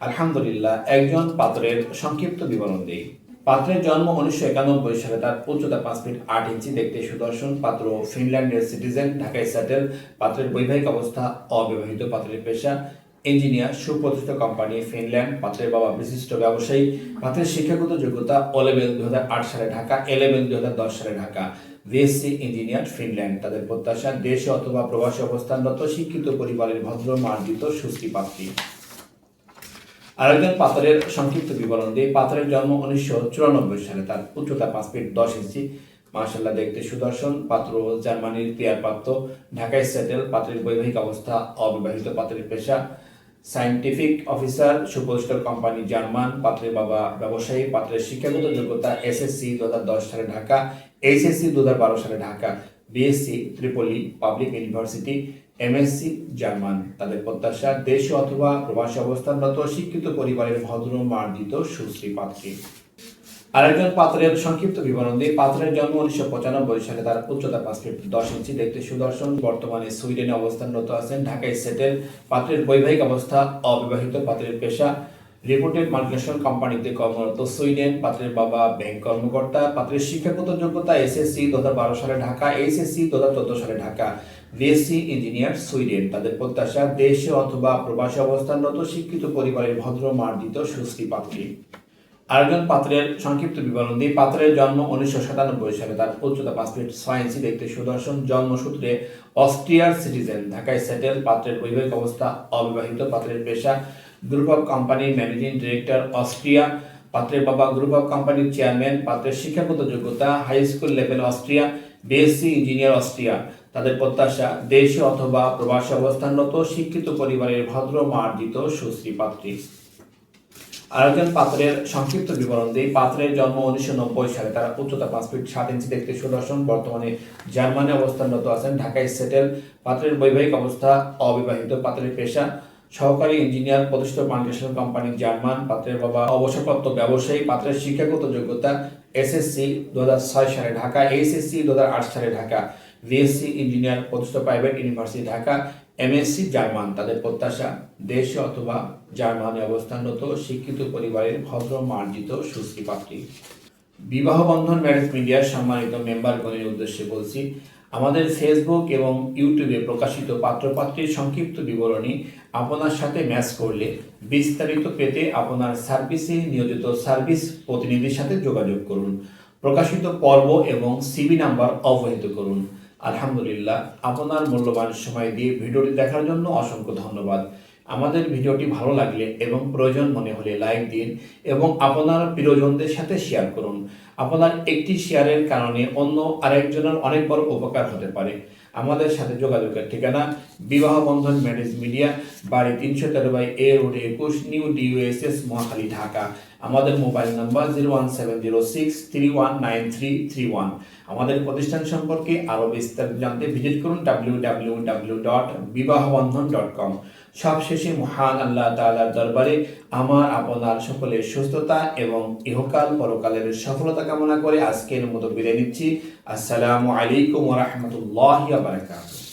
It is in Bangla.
আলহামদুলিল্লাহ, একজন পাত্রের সংক্ষিপ্ত বিবরণ দিই। পাত্রের জন্ম উনিশশো একানব্বই সালে তার উচ্চতা পাঁচ ফিট আট ইঞ্চি, দেখতে সুদর্শন পাত্র ফিনল্যান্ডের সিটিজেন, ঢাকায় সেটেল। পাত্রের বৈবাহিক অবস্থা অবিবাহিত পাত্রের পেশা। ইঞ্জিনিয়ার, সুপ্রতিষ্ঠিত কোম্পানি, ফিনল্যান্ড। পাত্রের বাবা বিশিষ্ট ব্যবসায়ী। পাত্রের শিক্ষাগত যোগ্যতা ও লেভেল দু সালে ঢাকা এ লেভেল দু সালে ঢাকা। BSc engineer, Finland. তাদের প্রত্যাশা, দেশে অথবা প্রবাসী অবস্থানরত শিক্ষিত পরিবারের ভদ্র, মার্জিত সুশ্রী পাত্রী। আরেকজন পাথরের সংক্ষিপ্ত বিবরণ দিয়ে পাথরের জন্ম উনিশশো চুরানব্বই সালে। তার উচ্চতা পাঁচ ফিট দশ ইঞ্চি। মার্শাল্লাহ দেখতে সুদর্শন। পাত্র জার্মানির প্রাপ্ত ঢাকায় সেটেল। পাত্রের বৈবাহিক অবস্থা, অবিবাহিত পাত্রের পেশা। সায়েন্টিফিক অফিসার সুপ্রতিষ্ঠিত কোম্পানি জার্মান। পাত্রের বাবা ব্যবসায়ী। পাত্রের শিক্ষাগত যোগ্যতা এসএসসি দুহাজার দশ সালে ঢাকা। এইচএসসি দুহাজার বারো সালে Dhaka. BSc, Tripoli public university. MSc German, তাদের প্রত্যাশা দেশ অথবা প্রবাসী অবস্থানরত শিক্ষিত পরিবারের ভদ্র, মার্জিত, সুশ্রী পাত্রী। আরেকজন পাত্রের সংক্ষিপ্ত বিবরণ দিয়ে পাত্রের জন্ম উনিশশো পঁচানব্বই সালে তার উচ্চতা পাঁচ ফিট দশ ইঞ্চি। দেখতে সুদর্শন, বর্তমানে সুইডেনে অবস্থানরত আছেন। ঢাকায় সেটেল, পাত্রের বৈবাহিক অবস্থা, অবিবাহিত পাত্রের পেশা রিপোর্টেড মাল্টিনেশনাল কোম্পানিতে কর্মরত সুইডেন, পাত্রের বাবা ব্যাংক কর্মকর্তা, পাত্রের শিক্ষাগত যোগ্যতা এসএসসি দু সালে ঢাকা এইচএসসি দু সালে ঢাকা। বিএসসি ইঞ্জিনিয়ার সুইডেন তাদের প্রত্যাশা দেশে অথবা প্রবাসী অবস্থানরত শিক্ষিত পরিবারের ভদ্র, মার্জিত, সুশ্রী পাত্রী। আরেকজন পাত্রের সংক্ষিপ্ত বিবরণ দিয়ে পাত্রের জন্ম উনিশশো সাতানব্বই সালে তার উচ্চতা পাঁচ ফিট ছয় ইঞ্চি দেখতে সুদর্শন জন্মসূত্রে অস্ট্রিয়ার সিটিজেন। ঢাকায় সেটেল পাত্রের বৈবাহিক অবস্থা অবিবাহিত, পাত্রের পেশা গ্রুপ অফ কোম্পানির ম্যানেজিং ডিরেক্টর অস্ট্রিয়া পাত্রের বাবা গ্রুপ অফ কোম্পানির চেয়ারম্যান পাত্রের শিক্ষাগত যোগ্যতা high school level Austria BSc engineer Austria তাদের প্রত্যাশা, দেশে অথবা প্রবাসী অবস্থানরত, শিক্ষিত পরিবারের ভদ্র মার্জিত সুশ্রী পাত্রী। আরেকজন পাত্রের সংক্ষিপ্ত বিবরণ দিই। পাত্রের জন্ম উনিশশো নব্বই সালে। তারা উচ্চতা পাঁচ ফিট সাত ইঞ্চি দেখতে সুদর্শন। বর্তমানে জার্মানি অবস্থানরত আছেন। ঢাকায় সেটেল। পাত্রের বৈবাহিক অবস্থা অবিবাহিত। পাত্রের পেশা সহকারী ইঞ্জিনিয়ার প্রতিষ্ঠিত মাল্টিনেশনাল কোম্পানি জার্মান, পাত্রের বাবা, অবসরপ্রাপ্ত ব্যবসায়ী, পাত্রের শিক্ষাগত যোগ্যতা এসএসসি দু সালে ঢাকা এইচএসসি দু সালে ঢাকা বিএসসি ইঞ্জিনিয়ার প্রতিষ্ঠিত private university Dhaka MSc German. তাদের প্রত্যাশা, দেশে অথবা জার্মানে অবস্থানরত শিক্ষিত পরিবারের ভদ্র, মার্জিত, সুশ্রী পাত্রী। বিবাহ বন্ধন ম্যারেজ মিডিয়ার সম্মানিত মেম্বারগণের উদ্দেশ্যে বলছি আমাদের ফেসবুক এবং ইউটিউবে প্রকাশিত পাত্রপাত্রীর সংক্ষিপ্ত বিবরণী আপনার সাথে ম্যাচ করলে বিস্তারিত পেতে আপনার সার্ভিসে নিয়োজিত সার্ভিস প্রতিনিধির সাথে যোগাযোগ করুন। প্রকাশিত পর্ব এবং সিবি নাম্বার অবহিত করুন। আলহামদুলিল্লাহ, আপনার মূল্যবান সময় দিয়ে ভিডিওটি দেখার জন্য অসংখ্য ধন্যবাদ। আমাদের ভিডিওটি ভালো লাগলে এবং প্রয়োজন মনে হলে লাইক দিন এবং আপনার প্রিয়জনদের সাথে শেয়ার করুন। আপনার একটি শেয়ারের কারণে অন্য আরেকজনের অনেক বড় উপকার হতে পারে। আমাদের সাথে যোগাযোগের ঠিকানা বিবাহ বন্ধন ম্যারেজ মিডিয়া, বাড়ি তিনশো তেরো বাই এ রোড একুশ, নিউ ডিউএসএস, মহাখালী, ঢাকা। আমাদের mobile number zero one seven zero six three one nine three three one. আমাদের প্রতিষ্ঠান সম্পর্কে আরও বিস্তারিত জানতে ভিজিট করুন W W W dot Bibahabandhan dot com. সবশেষে মহান আল্লাহ তালার দরবারে আমার, আপনার সকলের সুস্থতা এবং ইহকাল পরকালের সফলতা কামনা করে আজকের মতো বিদায় নিচ্ছি। আসসালামু আলাইকুম রহমতুল্লাহ বারাকাতুহু।